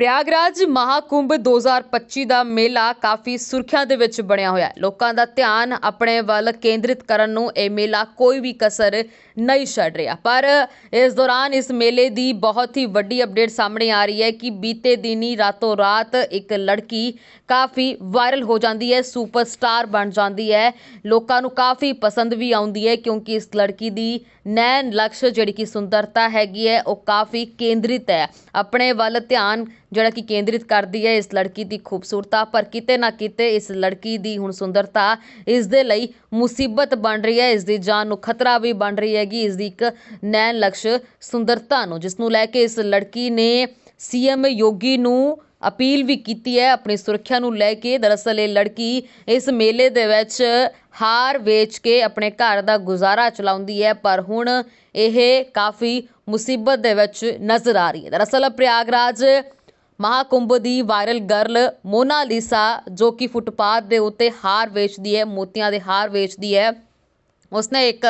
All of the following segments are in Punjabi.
ਪ੍ਰਯਾਗਰਾਜ ਮਹਾਕੁੰਭ 2025 ਦਾ ਮੇਲਾ ਕਾਫੀ ਸੁਰਖੀਆਂ ਦੇ ਵਿੱਚ ਬਣਿਆ ਹੋਇਆ ਹੈ। ਲੋਕਾਂ ਦਾ ਧਿਆਨ ਆਪਣੇ ਵੱਲ ਕੇਂਦਰਿਤ ਕਰਨ ਨੂੰ ਇਹ ਮੇਲਾ ਕੋਈ ਵੀ ਕਸਰ ਨਹੀਂ ਛੱਡ ਰਿਹਾ। ਪਰ ਇਸ ਦੌਰਾਨ ਇਸ ਮੇਲੇ ਦੀ ਬਹੁਤ ਹੀ ਵੱਡੀ ਅਪਡੇਟ ਸਾਹਮਣੇ ਆ ਰਹੀ ਹੈ ਕਿ ਬੀਤੇ ਦਿਨੀ ਰਾਤੋਂ ਰਾਤ ਇੱਕ ਲੜਕੀ ਕਾਫੀ ਵਾਇਰਲ ਹੋ ਜਾਂਦੀ ਹੈ, ਸੁਪਰਸਟਾਰ ਬਣ ਜਾਂਦੀ ਹੈ। ਲੋਕਾਂ ਨੂੰ ਕਾਫੀ ਪਸੰਦ ਵੀ ਆਉਂਦੀ ਹੈ ਕਿਉਂਕਿ ਇਸ ਲੜਕੀ ਦੀ ਨੈਣ ਲਕਸ਼ ਜਿਹੜੀ ਕਿ ਸੁੰਦਰਤਾ ਹੈਗੀ ਹੈ, ਉਹ ਕਾਫੀ ਕੇਂਦਰਿਤ ਹੈ। ਆਪਣੇ ਵੱਲ ਧਿਆਨ ਜਿਹੜਾ ਕਿ ਕੇਂਦਰਿਤ ਕਰਦੀ ਹੈ ਇਸ ਲੜਕੀ ਦੀ ਖੂਬਸੂਰਤਾ, ਪਰ ਕਿਤੇ ਨਾ ਕਿਤੇ ਇਸ ਲੜਕੀ ਦੀ ਹੁਣ ਸੁੰਦਰਤਾ ਇਸ ਦੇ ਲਈ ਮੁਸੀਬਤ ਬਣ ਰਹੀ ਹੈ, ਇਸ ਦੀ ਜਾਨ ਨੂੰ ਖਤਰਾ ਵੀ ਬਣ ਰਹੀ ਹੈਗੀ, ਇਸ ਦੀ ਇੱਕ ਨੈਣ ਲਕਸ਼ ਸੁੰਦਰਤਾ ਨੂੰ, ਜਿਸ ਨੂੰ ਲੈ ਕੇ ਇਸ ਲੜਕੀ ਨੇ ਸੀਐਮ ਯੋਗੀ ਨੂੰ ਅਪੀਲ ਵੀ ਕੀਤੀ ਹੈ, ਆਪਣੀ ਸੁਰੱਖਿਆ ਨੂੰ ਲੈ ਕੇ। ਦਰਅਸਲ ਇਹ ਲੜਕੀ ਇਸ ਮੇਲੇ ਦੇ ਵਿੱਚ ਹਾਰ ਵੇਚ ਕੇ ਆਪਣੇ ਘਰ ਦਾ ਗੁਜ਼ਾਰਾ ਚਲਾਉਂਦੀ ਹੈ, ਪਰ ਹੁਣ ਇਹ ਕਾਫੀ ਮੁਸੀਬਤ ਦੇ ਵਿੱਚ ਨਜ਼ਰ ਆ ਰਹੀ ਹੈ। ਦਰਅਸਲ ਪ੍ਰਯਾਗਰਾਜ ਮਹਾਕੁੰਭ ਦੀ ਵਾਇਰਲ ਗਰਲ ਮੋਨਾਲੀਸਾ ਜੋ ਕਿ ਫੁੱਟਪਾਥ ਦੇ ਉੱਤੇ ਹਾਰ ਵੇਚਦੀ ਹੈ, ਮੋਤੀਆਂ ਦੇ ਹਾਰ ਵੇਚਦੀ ਹੈ। ਉਸਨੇ ਇੱਕ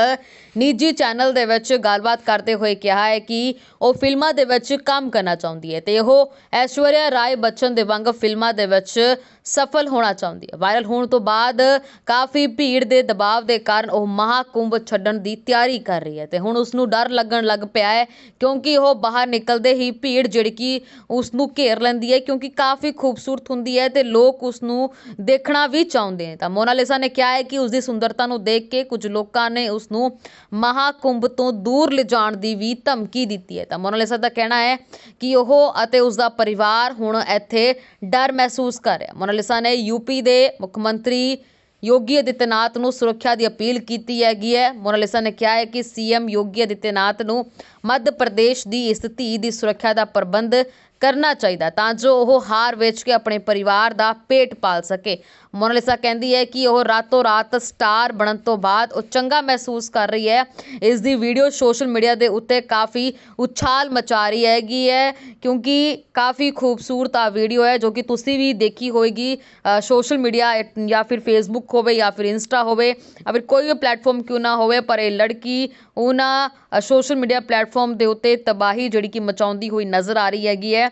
ਨਿੱਜੀ ਚੈਨਲ ਦੇ ਵਿੱਚ ਗੱਲਬਾਤ ਕਰਦੇ ਹੋਏ ਕਿਹਾ ਹੈ ਕਿ ਉਹ ਫਿਲਮਾਂ ਦੇ ਵਿੱਚ ਕੰਮ ਕਰਨਾ ਚਾਹੁੰਦੀ ਹੈ ਤੇ ਉਹ ਐਸ਼ਵਰਿਆ ਰਾਏ ਬੱਚਨ ਦੇ ਵਾਂਗ ਫਿਲਮਾਂ ਦੇ ਵਿੱਚ ਸਫਲ ਹੋਣਾ ਚਾਹੁੰਦੀ ਹੈ। ਵਾਇਰਲ ਹੋਣ ਤੋਂ ਬਾਅਦ ਕਾਫੀ ਭੀੜ ਦੇ ਦਬਾਅ ਦੇ ਕਾਰਨ ਉਹ ਮਹਾਕੁੰਭ ਛੱਡਣ ਦੀ ਤਿਆਰੀ ਕਰ ਰਹੀ ਹੈ ਤੇ ਹੁਣ ਉਸ ਨੂੰ ਡਰ ਲੱਗਣ ਲੱਗ ਪਿਆ ਹੈ ਕਿਉਂਕਿ ਉਹ ਬਾਹਰ ਨਿਕਲਦੇ ਹੀ ਭੀੜ ਜਿਹੜੀ ਕਿ ਉਸ ਨੂੰ ਘੇਰ ਲੈਂਦੀ ਹੈ ਕਿਉਂਕਿ ਕਾਫੀ ਖੂਬਸੂਰਤ ਹੁੰਦੀ ਹੈ ਤੇ ਲੋਕ ਉਸ ਨੂੰ ਦੇਖਣਾ ਵੀ ਚਾਹੁੰਦੇ ਨੇ। ਤਾਂ ਮੋਨਾਲਿਸਾ ਨੇ ਕਿਹਾ ਹੈ ਕਿ ਉਸ ਦੀ ਸੁੰਦਰਤਾ ਨੂੰ ਦੇਖ ਕੇ ਕੁਝ ਲੋਕ ਨੇ ਉਸ ਨੂੰ ਮਹਾਕੁੰਭ ਤੋਂ ਦੂਰ ਲਿਜਾਣ ਦੀ ਵੀ ਧਮਕੀ ਦਿੱਤੀ ਹੈ। ਤਾਂ ਮੋਨਾਲਿਸਾ ਦਾ ਕਹਿਣਾ ਹੈ ਕਿ ਉਹ ਅਤੇ ਉਸ ਦਾ ਪਰਿਵਾਰ ਹੁਣ ਇੱਥੇ ਡਰ ਮਹਿਸੂਸ ਕਰ ਰਿਹਾ ਮੋਨਾਲਿਸਾ ਨੇ ਯੂਪੀ ਦੇ ਮੁੱਖ ਮੰਤਰੀ ਯੋਗੀ ਆਦਿੱਤਿਆਨਾਥ ਨੂੰ ਸੁਰੱਖਿਆ ਦੀ ਅਪੀਲ ਕੀਤੀ ਹੈਗੀ ਹੈ। ਮੋਨਾਲਿਸਾ ਨੇ ਕਿਹਾ ਹੈ ਕਿ ਸੀਐਮ ਯੋਗੀ ਆਦਿੱਤਿਆਨਾਥ ਨੂੰ ਮੱਧ ਪ੍ਰਦੇਸ਼ ਦੀ ਇਸ ਧੀ ਦੀ ਸੁਰੱਖਿਆ ਦਾ ਪ੍ਰਬੰਧ ਕਰਨਾ ਚਾਹੀਦਾ ਤਾਂ ਜੋ ਉਹ ਹਾਰ ਵੇਚ ਕੇ ਆਪਣੇ ਪਰਿਵਾਰ ਦਾ ਪੇਟ ਪਾਲ ਸਕੇ। ਮੋਨਾਲਿਸਾ ਕਹਿੰਦੀ ਹੈ ਕਿ ਉਹ ਰਾਤੋਂ ਰਾਤ ਸਟਾਰ ਬਣਨ ਤੋਂ ਬਾਅਦ ਉਹ ਚੰਗਾ ਮਹਿਸੂਸ ਕਰ ਰਹੀ ਹੈ। ਇਸ ਦੀ ਵੀਡੀਓ ਸੋਸ਼ਲ ਮੀਡੀਆ ਦੇ ਉੱਤੇ ਕਾਫੀ ਉਛਾਲ ਮਚਾ ਰਹੀ ਹੈਗੀ ਹੈ, ਕਿਉਂਕਿ ਕਾਫੀ ਖੂਬਸੂਰਤ ਆ ਵੀਡੀਓ ਹੈ, ਜੋ ਕਿ ਤੁਸੀਂ ਵੀ ਦੇਖੀ ਹੋਏਗੀ ਸੋਸ਼ਲ ਮੀਡੀਆ ਜਾਂ ਫਿਰ ਫੇਸਬੁੱਕ ਹੋਵੇ ਜਾਂ ਫਿਰ ਇੰਸਟਾ ਹੋਵੇ। ਜਾਂ ਫਿਰ ਕੋਈ ਵੀ ਪਲੇਟਫਾਰਮ ਕਿਉਂ ਨਾ ਹੋਵੇ, ਪਰ ਇਹ ਲੜਕੀ ਉਹਨਾਂ ਸੋਸ਼ਲ ਮੀਡੀਆ ਪਲੇਟਫਾਰਮ ਦੇ ਉੱਤੇ ਤਬਾਹੀ ਜਿਹੜੀ ਕਿ ਮਚਾਉਂਦੀ ਹੋਈ ਨਜ਼ਰ ਆ ਰਹੀ ਹੈਗੀ ਹੈ।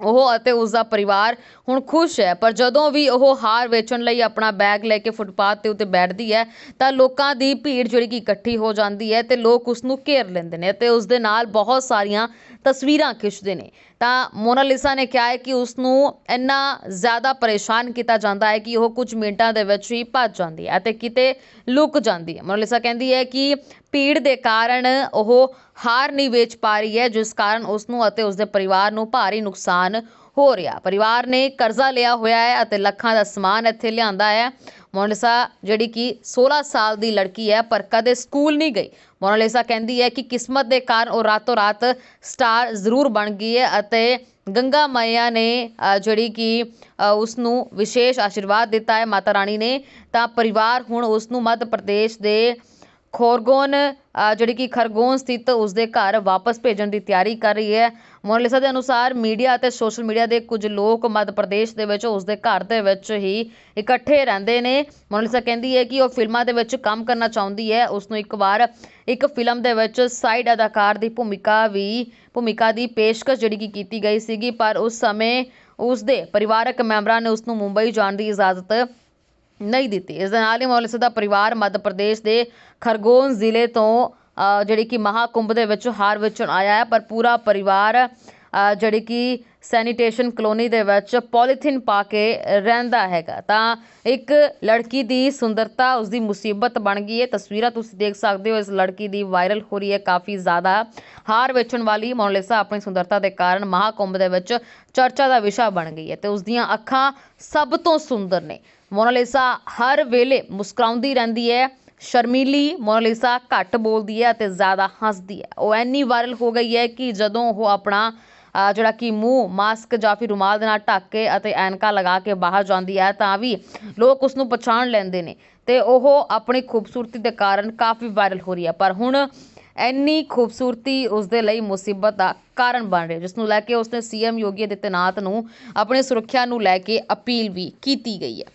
ਉਹ ਅਤੇ ਉਸ ਦਾ ਪਰਿਵਾਰ ਹੁਣ ਖੁਸ਼ ਹੈ, ਪਰ ਜਦੋਂ ਵੀ ਉਹ ਹਾਰ ਵੇਚਣ ਲਈ ਆਪਣਾ ਬੈਗ ਲੈ ਕੇ ਫੁੱਟਪਾਥ ਤੇ ਉੱਤੇ ਬੈਠਦੀ ਹੈ, ਤਾਂ ਲੋਕਾਂ ਦੀ ਭੀੜ ਜਿਹੜੀ ਕਿ ਇਕੱਠੀ ਹੋ ਜਾਂਦੀ ਹੈ ਤੇ ਲੋਕ ਉਸ ਨੂੰ ਘੇਰ ਲੈਂਦੇ ਨੇ ਤੇ ਉਸ ਦੇ ਨਾਲ ਬਹੁਤ ਸਾਰੀਆਂ ਤਸਵੀਰਾਂ ਖਿੱਚਦੇ ਨੇ। ਤਾਂ ਮੋਨਾਲਿਸਾ ਨੇ ਕਿਹਾ ਹੈ ਕਿ ਉਸ ਨੂੰ ਇੰਨਾ ਜ਼ਿਆਦਾ ਪਰੇਸ਼ਾਨ ਕੀਤਾ ਜਾਂਦਾ ਹੈ ਕਿ ਉਹ ਕੁਝ ਮਿੰਟਾਂ ਦੇ ਵਿੱਚ ਹੀ ਭੱਜ ਜਾਂਦੀ ਹੈ ਅਤੇ ਕਿਤੇ ਲੁਕ ਜਾਂਦੀ ਹੈ। ਮੋਨਾਲਿਸਾ ਕਹਿੰਦੀ ਹੈ ਕਿ ਭੀੜ ਦੇ ਕਾਰਨ ਉਹ ਹਾਰ ਨਹੀਂ ਵੇਚ ਪਾ ਰਹੀ ਹੈ, ਜਿਸ ਕਾਰਨ ਉਸ ਨੂੰ ਅਤੇ ਉਸ ਦੇ ਪਰਿਵਾਰ ਨੂੰ ਭਾਰੀ ਨੁਕਸਾਨ ਹੋ ਰਿਹਾ। ਪਰਿਵਾਰ ਨੇ ਕਰਜ਼ਾ ਲਿਆ ਹੋਇਆ ਹੈ ਅਤੇ ਲੱਖਾਂ ਦਾ ਸਮਾਨ ਇੱਥੇ ਲਿਆਂਦਾ ਹੈ। ਮੋਨਾਲਿਸਾ ਜਿਹੜੀ ਕਿ 16 ਸਾਲ ਦੀ ਲੜਕੀ ਹੈ ਪਰ ਕਦੇ ਸਕੂਲ ਨਹੀਂ ਗਈ। ਮੋਨਾਲਿਸਾ ਕਹਿੰਦੀ ਹੈ ਕਿ ਕਿਸਮਤ ਦੇ ਕਾਰਨ ਉਹ ਰਾਤੋਂ ਰਾਤ ਸਟਾਰ ਜ਼ਰੂਰ ਬਣ ਗਈ ਹੈ ਅਤੇ ਗੰਗਾ ਮਾਇਆ ਨੇ ਜਿਹੜੀ ਕਿ ਅ, ਉਸ ਨੂੰ ਵਿਸ਼ੇਸ਼ ਆਸ਼ੀਰਵਾਦ ਦਿੱਤਾ ਹੈ ਮਾਤਾ ਰਾਣੀ ਨੇ ਤਾਂ ਪਰਿਵਾਰ ਹੁਣ ਉਸ ਨੂੰ ਮੱਧ ਪ੍ਰਦੇਸ਼ ਦੇ ਖੋਰਗੋਨ ਜਿਹੜੀ ਕਿ ਖਰਗੋਨ ਸਥਿਤ ਉਸਦੇ ਘਰ ਵਾਪਸ ਭੇਜਣ ਦੀ ਤਿਆਰੀ ਕਰ ਰਹੀ ਹੈ। ਮੋਨਾਲਿਸਾ ਦੇ ਅਨੁਸਾਰ ਮੀਡੀਆ ਅਤੇ ਸੋਸ਼ਲ ਮੀਡੀਆ ਦੇ ਕੁਝ ਲੋਕ ਮੱਧ ਪ੍ਰਦੇਸ਼ ਦੇ ਵਿੱਚ ਉਸਦੇ ਘਰ ਦੇ ਵਿੱਚ ਹੀ ਇਕੱਠੇ ਰਹਿੰਦੇ ਨੇ। ਮੋਨਾਲਿਸਾ ਕਹਿੰਦੀ ਹੈ ਕਿ ਉਹ ਫਿਲਮਾਂ ਦੇ ਵਿੱਚ ਕੰਮ ਕਰਨਾ ਚਾਹੁੰਦੀ ਹੈ। ਉਸ ਨੂੰ ਇੱਕ ਵਾਰ ਇੱਕ ਫਿਲਮ ਦੇ ਵਿੱਚ ਸਾਈਡ ਅਦਾਕਾਰ ਦੀ ਭੂਮਿਕਾ ਵੀ, ਭੂਮਿਕਾ ਦੀ ਪੇਸ਼ਕਸ਼ ਜਿਹੜੀ ਕਿ ਕੀਤੀ ਗਈ ਸੀਗੀ, ਪਰ ਉਸ ਸਮੇਂ ਉਸਦੇ ਪਰਿਵਾਰਕ ਮੈਂਬਰਾਂ ਨੇ ਉਸ ਨੂੰ ਮੁੰਬਈ ਜਾਣ ਦੀ ਇਜਾਜ਼ਤ ਨਹੀਂ ਦਿੱਤੀ। ਇਸ ਦੇ ਨਾਲ ਹੀ ਮੌਲਿਸਾ ਦਾ ਪਰਿਵਾਰ ਮੱਧ ਪ੍ਰਦੇਸ਼ ਦੇ ਖਰਗੋਨ ਜ਼ਿਲ੍ਹੇ ਤੋਂ ਜਿਹੜੀ ਕਿ ਮਹਾਕੁੰਭ ਦੇ ਵਿੱਚ ਹਾਰ ਵੇਚਣ ਆਇਆ ਹੈ, ਪਰ ਪੂਰਾ ਪਰਿਵਾਰ ਜਿਹੜੀ ਕਿ ਸੈਨੀਟੇਸ਼ਨ ਕਲੋਨੀ ਦੇ ਵਿੱਚ ਪੋਲੀਥੀਨ ਪਾ ਕੇ ਰਹਿੰਦਾ ਹੈਗਾ। ਤਾਂ ਇੱਕ ਲੜਕੀ ਦੀ ਸੁੰਦਰਤਾ, ਉਸ ਦੀ ਮੁਸੀਬਤ ਬਣ ਗਈ ਹੈ। ਤਸਵੀਰਾਂ ਤੁਸੀਂ ਦੇਖ ਸਕਦੇ ਹੋ, ਇਸ ਲੜਕੀ ਦੀ ਵਾਇਰਲ ਹੋ ਰਹੀ ਹੈ ਕਾਫੀ ਜ਼ਿਆਦਾ। ਹਾਰ ਵੇਚਣ ਵਾਲੀ ਮੋਨਾਲਿਸਾ ਆਪਣੀ ਸੁੰਦਰਤਾ ਦੇ ਕਾਰਨ ਮਹਾਕੁੰਭ ਦੇ ਵਿੱਚ ਚਰਚਾ ਦਾ ਵਿਸ਼ਾ ਬਣ ਗਈ ਹੈ ਤੇ ਉਸ ਦੀਆਂ ਅੱਖਾਂ ਸਭ ਤੋਂ ਸੁੰਦਰ ਨੇ। ਮੋਨਾਲਿਸਾ ਹਰ ਵੇਲੇ ਮੁਸਕਰਾਉਂਦੀ ਰਹਿੰਦੀ ਹੈ, ਸ਼ਰਮੀਲੀ ਮੋਨਾਲਿਸਾ ਘੱਟ ਬੋਲਦੀ ਹੈ ਅਤੇ ਜ਼ਿਆਦਾ ਹੱਸਦੀ ਹੈ। ਉਹ ਐਨੀ ਵਾਇਰਲ ਹੋ ਗਈ ਹੈ ਕਿ ਜਦੋਂ ਉਹ ਆਪਣਾ ਜਿਹੜਾ ਕਿ ਮੂੰਹ ਮਾਸਕ ਜਾਂ ਫਿਰ ਰੁਮਾਲ ਦੇ ਨਾਲ ਢੱਕ ਕੇ ਅਤੇ ਐਨਕਾ ਲਗਾ ਕੇ ਬਾਹਰ ਜਾਂਦੀ ਹੈ ਤਾਂ ਵੀ ਲੋਕ ਉਸ ਨੂੰ ਪਛਾਣ ਲੈਂਦੇ ਨੇ ਤੇ ਉਹ ਆਪਣੀ ਖੂਬਸੂਰਤੀ ਦੇ ਕਾਰਨ ਕਾਫੀ ਵਾਇਰਲ ਹੋ ਰਹੀ ਹੈ। ਪਰ ਹੁਣ ਇੰਨੀ ਖੂਬਸੂਰਤੀ ਉਸ ਦੇ ਲਈ ਮੁਸੀਬਤ ਦਾ ਕਾਰਨ ਬਣ ਰਹੀ ਜਿਸ ਨੂੰ ਲੈ ਕੇ ਉਸਨੇ ਸੀਐਮ ਯੋਗੀ ਆਦਿੱਤਿਆਨਾਥ ਨੂੰ ਆਪਣੀ ਸੁਰੱਖਿਆ ਨੂੰ ਲੈ ਕੇ ਅਪੀਲ ਵੀ ਕੀਤੀ ਗਈ ਹੈ।